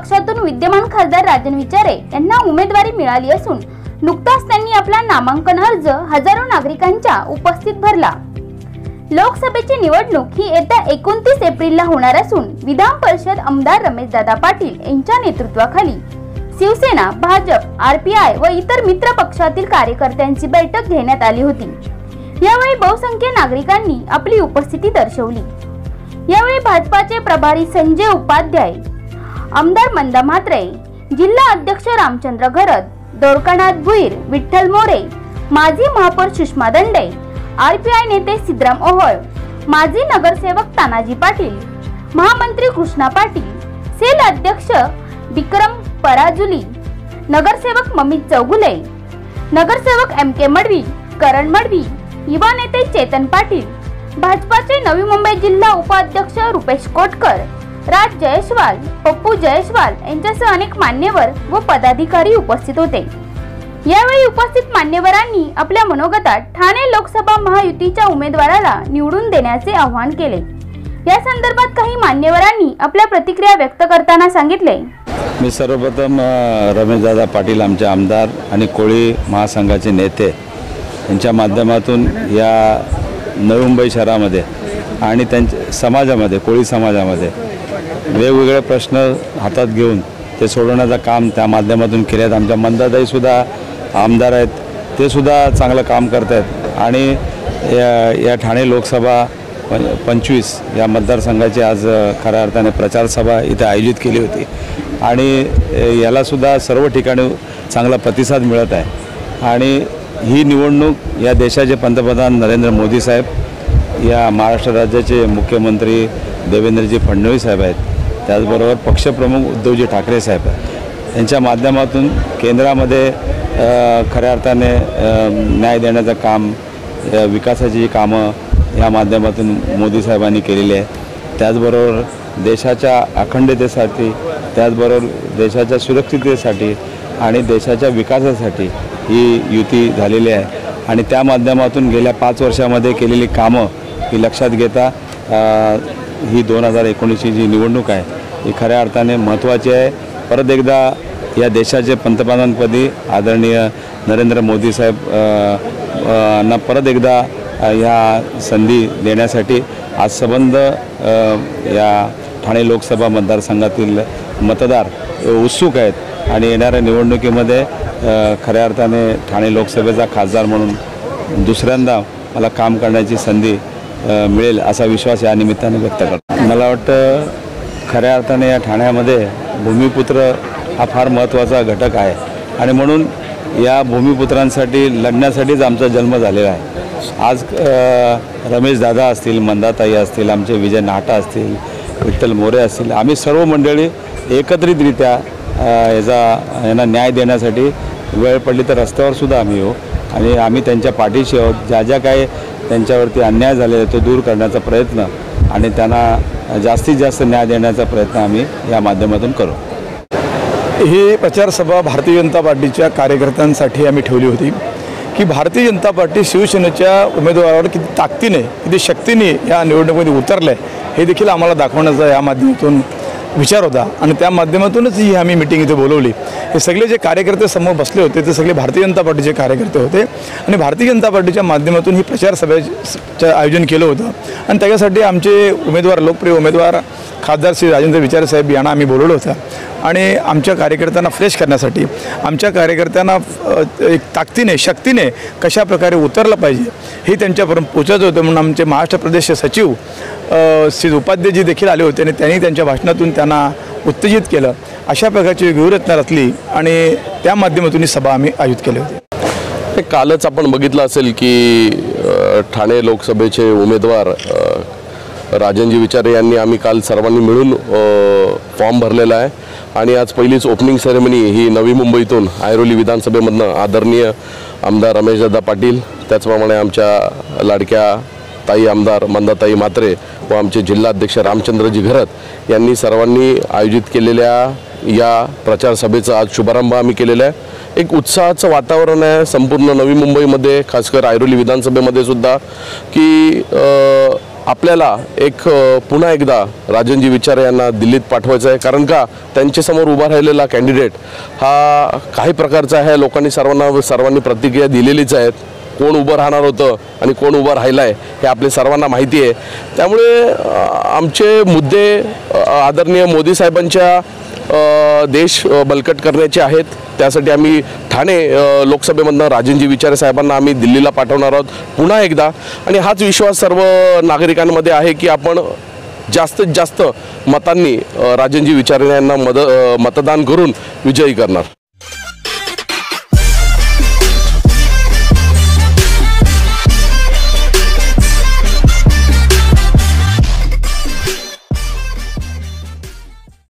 पक्षातून विद्यमान खासदार राजन विचारे यांना उमेदवारी मिळाली असून नुकताच त्यांनी आपला नामांकन अर्ज हजारो नागरिकांच्या उपस्थित भरला. लोकसभेची निवडणूक ही येत्या एकोणतीस एप्रिलला होणार असून विधान परिषद आमदार रमेशदादा पाटील यांच्या नेतृत्वाखाली शिवसेना भाजप आरपीआय व इतर मित्र पक्षातील कार्यकर्त्यांची बैठक घेण्यात आली होती. यावेळी बहुसंख्य नागरिकांनी आपली उपस्थिती दर्शवली. यावेळी भाजपाचे प्रभारी संजय उपाध्याय आमदार मंदा म्हात्रे जिल्हा अध्यक्ष रामचंद्र घरत दोरकानाथ भुईर विठ्ठल मोरे माजी महापौर सुषमा दंडे आरपीआय नेते सिद्धराम ओहोळ माजी नगरसेवक तानाजी पाटील महामंत्री कृष्णा पाटील सेल अध्यक्ष विक्रम पराजुली नगरसेवक ममित चौगुले नगरसेवक एम के मडवी करण मडवी युवा नेते चेतन पाटील भाजपाचे नवी मुंबई जिल्हा उपाध्यक्ष रुपेश कोटकर राज जयस्वाल पप्पू जयस्वाल यांच्यासह अनेक मान्यवर व पदाधिकारी उपस्थित होते. यावेळी उपस्थित मान्यवरांनी आपल्या मनोगतात ठाणे लोकसभा महायुतीच्या उमेदवाराला निवडून देण्याचे आवाहन केले. या संदर्भात काही मान्यवरांनी आपल्या प्रतिक्रिया व्यक्त करताना सांगितले. मी सर्वप्रथम रमेशदादा पाटील आमचे आमदार आणि कोळी महासंघाचे नेते यांच्या माध्यमातून या नवी मुंबई शहरामध्ये आणि त्यांच्या समाजामध्ये कोळी समाजामध्ये वेगवेगळे प्रश्न हातात घेऊन ते सोडवण्याचं काम त्या माध्यमातून केले आहेत. आमच्या मंदाताईसुद्धा आमदार आहेत. ते सुद्धा चांगलं काम करत आहेत. आणि या या ठाणे लोकसभा पंचवीस या मतदारसंघाची आज खऱ्या अर्थाने प्रचारसभा इथे आयोजित केली होती. आणि यालासुद्धा सर्व ठिकाणी चांगला प्रतिसाद मिळत आहे. आणि ही निवडणूक या देशाचे पंतप्रधान नरेंद्र मोदी साहेब या महाराष्ट्र राज्याचे मुख्यमंत्री देवेंद्रजी फडणवीस साहेब आहेत. त्याचबरोबर पक्षप्रमुख उद्धवजी ठाकरे साहेब यांच्या माध्यमातून केंद्रामध्ये खऱ्या अर्थाने न्याय देण्याचं काम विकासाची जी कामं या माध्यमातून मोदी साहेबांनी केलेली आहे त्याचबरोबर देशाच्या अखंडतेसाठी त्याचबरोबर देशाच्या सुरक्षिततेसाठी आणि देशाच्या विकासासाठी ही युती झालेली आहे. आणि त्या माध्यमातून गेल्या पाच वर्षामध्ये केलेली कामं ही लक्षात घेता ही दोन हजार एकोणीसची जी निवडणूक आहे ही खऱ्या अर्थाने महत्त्वाची आहे. परत एकदा या देशाचे पंतप्रधानपदी आदरणीय नरेंद्र मोदी साहेब ना परत एकदा ह्या संधी देण्यासाठी आज संबंध या ठाणे लोकसभा मतदारसंघातील मतदार उत्सुक आहेत आणि येणाऱ्या निवडणुकीमध्ये खऱ्या अर्थाने ठाणे लोकसभेचा खासदार म्हणून दुसऱ्यांदा मला काम करण्याची संधी मिळेल असा विश्वास या निमित्ताने व्यक्त करतो. मला वाटतं खऱ्या अर्थाने या ठाण्यामध्ये भूमिपुत्र हा फार महत्त्वाचा घटक आहे. आणि म्हणून या भूमिपुत्रांसाठी लढण्यासाठीच आमचा जन्म झालेला आहे. आज रमेश दादा असतील मंदाताई असतील आमचे विजय नाटा असतील विठ्ठल मोरे असतील आम्ही सर्व मंडळी एकत्रितरित्या याचा यांना न्याय देण्यासाठी वेळ पडली तर रस्त्यावर सुद्धा आम्ही येऊ. आणि आम्ही त्यांच्या पाठीशी आहोत. ज्या ज्या काही त्यांच्यावरती अन्याय झालेला तो दूर करण्याचा प्रयत्न आणि त्यांना जास्तीत जास्त न्याय देण्याचा प्रयत्न आम्ही या माध्यमातून करू. ही प्रचारसभा भारतीय जनता पार्टीच्या कार्यकर्त्यांसाठी आम्ही ठेवली होती की भारतीय जनता पार्टी शिवसेनेच्या उमेदवारावर किती ताकदीने किती शक्तीने या निवडणुकीमध्ये उतरलं आहे हे देखील आम्हाला दाखवण्याचा या माध्यमातून विचार होता आणि त्या माध्यमातूनच ही आम्ही मिटिंग इथे बोलवली. हे सगळे जे कार्यकर्ते समोर बसले होते ते सगळे भारतीय जनता पार्टीचे कार्यकर्ते होते. आणि भारतीय जनता पार्टीच्या माध्यमातून ही प्रचार सभेचं आयोजन केलं होतं. आणि त्याच्यासाठी आमचे उमेदवार लोकप्रिय उमेदवार खासदार श्री राजेंद्र विचारे साहेब यांना आम्ही बोलवलं होतं. आणि आमच्या कार्यकर्त्यांना फ्रेश करण्यासाठी आमच्या कार्यकर्त्यांना एक ताकदीने शक्तीने कशा प्रकारे उतरलं पाहिजे हे त्यांच्यापर्यंत पोचायचं होतं. म्हणून आमचे महाराष्ट्र प्रदेशचे सचिव श्री उपाध्यायजी देखील आले होते आणि त्यांनी त्यांच्या भाषणातून त्यांना उत्तेजित केलं. अशा प्रकारची व्यूहरचना रचली आणि त्या माध्यमातून ही सभा आम्ही आयोजित केली होती. कालच आपण बघितलं असेल की ठाणे लोकसभेचे उमेदवार राजनजी विचारे यांनी आम्ही काल सर्वांनी मिळून फॉर्म भरलेला आहे. आणि आज पहिलीच ओपनिंग सेरेमनी ही नवी मुंबईतून ऐरोली विधानसभेमधनं आदरणीय आमदार रमेशदादा पाटील त्याचप्रमाणे आमच्या लाडक्या ताई आमदार मंदाताई म्हात्रे व आमचे जिल्हाध्यक्ष रामचंद्रजी घरत यांनी सर्वांनी आयोजित केलेल्या या प्रचार सभेचा आज शुभारंभ आम्ही केलेला आहे. एक उत्साहाचं वातावरण आहे संपूर्ण नवी मुंबईमध्ये खासकर ऐरोली विधानसभेमध्ये सुद्धा की आ, आपल्याला एक पुन्हा एकदा राजनजी विचारे यांना दिल्लीत पाठवायचं आहे. कारण का त्यांच्यासमोर उभा राहिलेला कॅन्डिडेट हा काही प्रकारचा आहे लोकांनी सर्वांना सर्वांनी प्रतिक्रिया दिलेलीच आहेत. कोण उभं राहणार होतं आणि कोण उभं राहिलं आहे हे आपले सर्वांना माहिती आहे. त्यामुळे आमचे मुद्दे आदरणीय मोदी साहेबांच्या देश बलकट करण्याचे आहेत. त्यासाठी आम्ही ठाणे लोकसभेमधनं राजनजी विचारे साहेबांना आम्ही दिल्लीला पाठवणार आहोत. पुन्हा एकदा आणि हाच विश्वास सर्व नागरिकांमध्ये आहे की आपण जास्तीत जास्त मतांनी राजनजी विचारे यांना मद मतदान करून विजयी करणार.